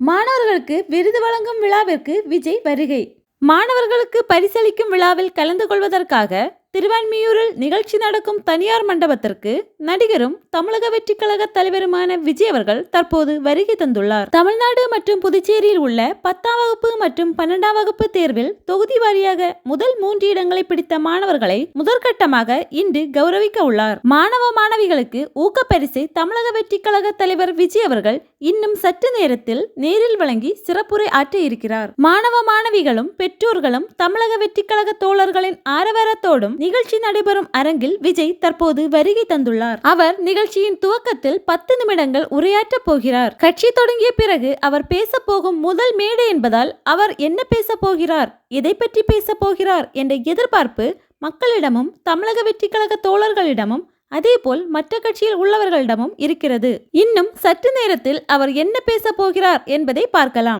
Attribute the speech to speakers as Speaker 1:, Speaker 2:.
Speaker 1: மாணவர்களுக்கு விருது வழங்கும் விழாவிற்கு விஜய் வருகை. மாணவர்களுக்கு பரிசளிக்கும் விழாவில் கலந்து கொள்வதற்காக திருவான்மியூரில் நிகழ்ச்சி நடக்கும் தனியார் மண்டபத்திற்கு நடிகரும் தமிழக வெற்றிக் கழக தலைவருமான விஜய் அவர்கள் தற்போது வருகை தந்துள்ளார். தமிழ்நாடு மற்றும் புதுச்சேரியில் உள்ள பத்தாம் வகுப்பு மற்றும் பன்னெண்டாம் வகுப்பு தேர்வில் தொகுதி வாரியாக முதல் மூன்று இடங்களை பிடித்த மாணவர்களை முதற்கட்டமாக இன்று கௌரவிக்க உள்ளார். மாணவ மாணவிகளுக்கு ஊக்கப்பரிசை தமிழக வெற்றிக் கழக தலைவர் விஜய் அவர்கள் இன்னும் சற்று நேரத்தில் நேரில் வழங்கி சிறப்புரை ஆற்ற இருக்கிறார். மாணவ மாணவிகளும் பெற்றோர்களும் தமிழக வெற்றிக் கழக தோழர்களின் ஆரவாரத்தோடும் நிகழ்ச்சி நடைபெறும் அரங்கில் விஜய் தற்போது வருகை தந்துள்ளார். அவர் நிகழ்ச்சியின் துவக்கத்தில் பத்து நிமிடங்கள் உரையாற்றப் போகிறார். கட்சி தொடங்கிய பிறகு அவர் பேச போகும் முதல் மேடை என்பதால் அவர் என்ன பேச போகிறார் எதை பற்றி பேச போகிறார் என்ற எதிர்பார்ப்பு மக்களிடமும் தமிழக வெற்றி கழக தோழர்களிடமும் அதேபோல் மற்ற கட்சியில் உள்ளவர்களிடமும் இருக்கிறது. இன்னும் சற்று நேரத்தில் அவர் என்ன பேச போகிறார் என்பதை பார்க்கலாம்.